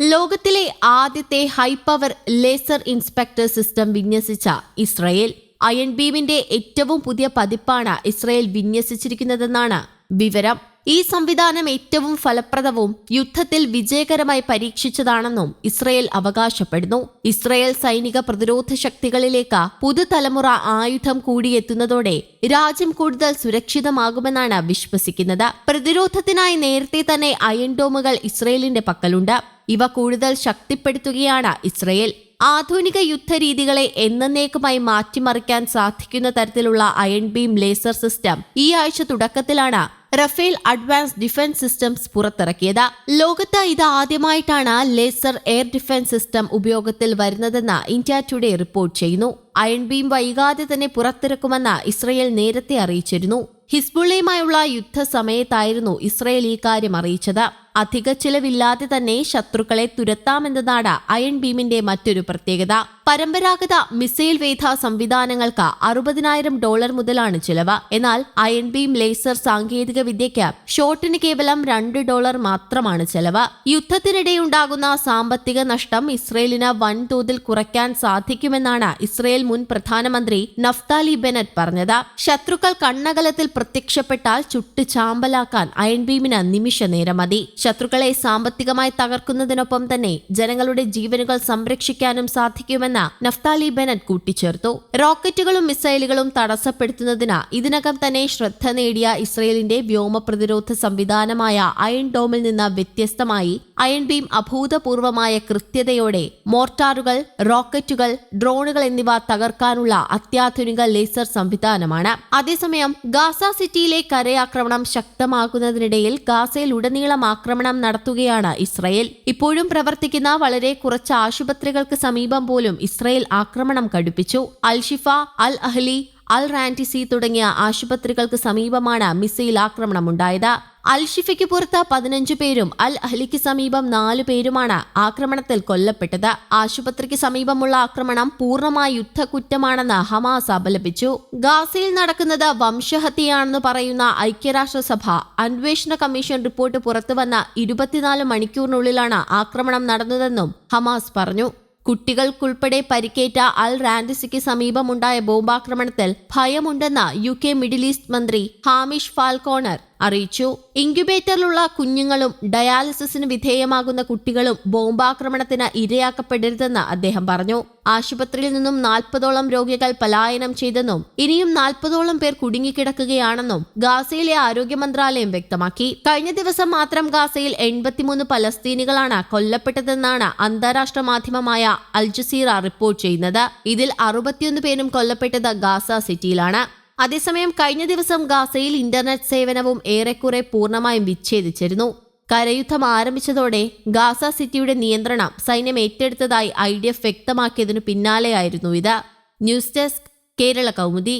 ലോകത്തിലെ ആദ്യത്തെ high power laser inspector system വിന്യസിച്ച Israel iron ബീമിന്റെ ഏറ്റവും പുതിയ പതിപ്പാണ് ഇസ്രയേൽ വിന്യസിച്ചിരിക്കുന്നതെന്നാണ് വിവരം. ഈ സംവിധാനം ഏറ്റവും ഫലപ്രദവും യുദ്ധത്തിൽ വിജയകരമായി പരീക്ഷിച്ചതാണെന്നും ഇസ്രയേൽ അവകാശപ്പെടുന്നു. ഇസ്രയേൽ സൈനിക പ്രതിരോധ ശക്തികളിലേക്ക് പുതുതലമുറ ആയുധം കൂടിയെത്തുന്നതോടെ രാജ്യം കൂടുതൽ സുരക്ഷിതമാകുമെന്നാണ് വിശ്വസിക്കുന്നത്. പ്രതിരോധത്തിനായി നേരത്തെ തന്നെ അയൺ ഡോമുകൾ ഇസ്രയേലിന്റെ പക്കലുണ്ട്. ഇവ കൂടുതൽ ശക്തിപ്പെടുത്തുകയാണ് ഇസ്രയേൽ. ആധുനിക യുദ്ധരീതികളെ എന്നേക്കുമായി മാറ്റിമറിക്കാൻ സാധിക്കുന്ന തരത്തിലുള്ള അയൺ ബീം ലേസർ സിസ്റ്റം ഈ ആഴ്ച തുടക്കത്തിലാണ് റഫേൽ അഡ്വാൻസ് ഡിഫൻസ് സിസ്റ്റംസ് പുറത്തിറക്കിയത്. ലോകത്ത് ഇത് ആദ്യമായിട്ടാണ് ലേസർ എയർ ഡിഫൻസ് സിസ്റ്റം ഉപയോഗത്തിൽ വരുന്നതെന്ന് ഇന്ത്യ ടുഡേ റിപ്പോർട്ട് ചെയ്യുന്നു. അയൺ ബീം വൈകാതെ തന്നെ പുറത്തിറക്കുമെന്ന് ഇസ്രയേൽ നേരത്തെ അറിയിച്ചിരുന്നു. ഹിസ്ബുള്ളയുമായുള്ള യുദ്ധ സമയത്തായിരുന്നു ഇസ്രയേൽ ഈ കാര്യം അറിയിച്ചത്. അധിക ചിലവില്ലാതെ തന്നെ ശത്രുക്കളെ തുരത്താമെന്നതാണ് അയൺ ബീമിന്റെ മറ്റൊരു പ്രത്യേകത. പരമ്പരാഗത മിസൈൽ വേധ സംവിധാനങ്ങൾക്ക് അറുപതിനായിരം ഡോളർ മുതലാണ് ചിലവ്. എന്നാൽ അയൺ ബീം ലേസർ സാങ്കേതിക വിദ്യയ്ക്ക് ഷോട്ടിന് കേവലം രണ്ട് ഡോളർ മാത്രമാണ് ചെലവ്. യുദ്ധത്തിനിടെയുണ്ടാകുന്ന സാമ്പത്തിക നഷ്ടം ഇസ്രയേലിന് വൻതോതിൽ കുറയ്ക്കാൻ സാധിക്കുമെന്നാണ് ഇസ്രയേൽ മുൻ പ്രധാനമന്ത്രി നഫ്താലി ബെനറ്റ് പറഞ്ഞത്. ശത്രുക്കൾ കണ്ണകലത്തിൽ പ്രത്യക്ഷപ്പെട്ടാൽ ചുട്ട് ചാമ്പലാക്കാൻ അയൺ ബീമിന് നിമിഷ നേരം മതി. ശത്രുക്കളെ സാമ്പത്തികമായി തകർക്കുന്നതിനൊപ്പം തന്നെ ജനങ്ങളുടെ ജീവനുകൾ സംരക്ഷിക്കാനും സാധിക്കുമെന്ന് നഫ്താലി ബെനറ്റ് കൂട്ടിച്ചേർത്തു. റോക്കറ്റുകളും മിസൈലുകളും തടസ്സപ്പെടുത്തുന്നതിന് ഇതിനകം തന്നെ ശ്രദ്ധ നേടിയ ഇസ്രയേലിന്റെ വ്യോമ പ്രതിരോധ സംവിധാനമായ അയൺ ഡോമിൽ നിന്ന് വ്യത്യസ്തമായി അയൺ ബീം അഭൂതപൂർവമായ കൃത്യതയോടെ മോർട്ടാറുകൾ റോക്കറ്റുകൾ ഡ്രോണുകൾ എന്നിവ തകർക്കാനുള്ള അത്യാധുനിക ലേസർ സംവിധാനമാണ്. അതേസമയം ഗാസ സിറ്റിയിലെ കരയാക്രമണം ശക്തമാകുന്നതിനിടയിൽ ഗാസയിൽ ഉടനീളം ആക്രമണം നടത്തുകയാണ് ഇസ്രയേൽ. ഇപ്പോഴും പ്രവർത്തിക്കുന്ന വളരെ കുറച്ച് ആശുപത്രികൾക്ക് സമീപം പോലും ഇസ്രയേൽ ആക്രമണം കടുപ്പിച്ചു. അൽഷിഫ അൽ അഹ്ലി അൽ റാന്റിസി തുടങ്ങിയ ആശുപത്രികൾക്ക് സമീപമാണ് മിസൈൽ ആക്രമണം ആക്രമണമുണ്ടായത് അൽ ഷിഫയ്ക്ക് പുറത്ത് പതിനഞ്ചു പേരും അൽ അഹ്ലിക്ക് സമീപം നാലു പേരുമാണ് ആക്രമണത്തിൽ കൊല്ലപ്പെട്ടത്. ആശുപത്രിക്ക് സമീപമുള്ള ആക്രമണം പൂർണമായ യുദ്ധക്കുറ്റമാണെന്ന് ഹമാസ് അപലപിച്ചു. ഗാസയിൽ നടക്കുന്നത് വംശഹത്യയാണെന്ന് പറയുന്ന ഐക്യരാഷ്ട്രസഭ അന്വേഷണ കമ്മീഷൻ റിപ്പോർട്ട് പുറത്തുവന്ന ഇരുപത്തിനാല് മണിക്കൂറിനുള്ളിലാണ് ആക്രമണം നടന്നതെന്നും ഹമാസ് പറഞ്ഞു. കുട്ടികൾക്കുൾപ്പെടെ പരിക്കേറ്റ അൽ റാൻഡിസിക്ക് സമീപമുണ്ടായ ബോംബാക്രമണത്തിൽ ഭയമുണ്ടെന്ന് യു കെ മിഡിൽ ഈസ്റ്റ് മന്ത്രി ഹാമിഷ് ഫാൽക്കോണർ അറിയിച്ചു. ഇൻക്യുബേറ്ററിലുള്ള കുഞ്ഞുങ്ങളും ഡയാലിസിസിന് വിധേയമാകുന്ന കുട്ടികളും ബോംബാക്രമണത്തിന് ഇരയാക്കപ്പെടരുതെന്ന് അദ്ദേഹം പറഞ്ഞു. ആശുപത്രിയിൽ നിന്നും നാൽപ്പതോളം രോഗികൾ പലായനം ചെയ്തെന്നും ഇനിയും നാൽപ്പതോളം പേർ കുടുങ്ങിക്കിടക്കുകയാണെന്നും ഗാസയിലെ ആരോഗ്യ മന്ത്രാലയം വ്യക്തമാക്കി. കഴിഞ്ഞ ദിവസം മാത്രം ഗാസയിൽ എൺപത്തിമൂന്ന് പലസ്തീനികളാണ് കൊല്ലപ്പെട്ടതെന്നാണ് അന്താരാഷ്ട്ര മാധ്യമമായ അൽജസീറ റിപ്പോർട്ട് ചെയ്യുന്നത്. ഇതിൽ അറുപത്തിയൊന്ന് പേരും കൊല്ലപ്പെട്ടത് ഗാസ സിറ്റിയിലാണ്. അതേസമയം കഴിഞ്ഞ ദിവസം ഗാസയിൽ ഇന്റർനെറ്റ് സേവനവും ഏറെക്കുറെ പൂർണമായും വിച്ഛേദിച്ചിരുന്നു. കരയുദ്ധം ആരംഭിച്ചതോടെ ഗാസ സിറ്റിയുടെ നിയന്ത്രണം സൈന്യം ഏറ്റെടുത്തതായി ഐ ഡി എഫ് വ്യക്തമാക്കിയതിനു പിന്നാലെയായിരുന്നു ഇത്. News desk Kerala Kaumudi.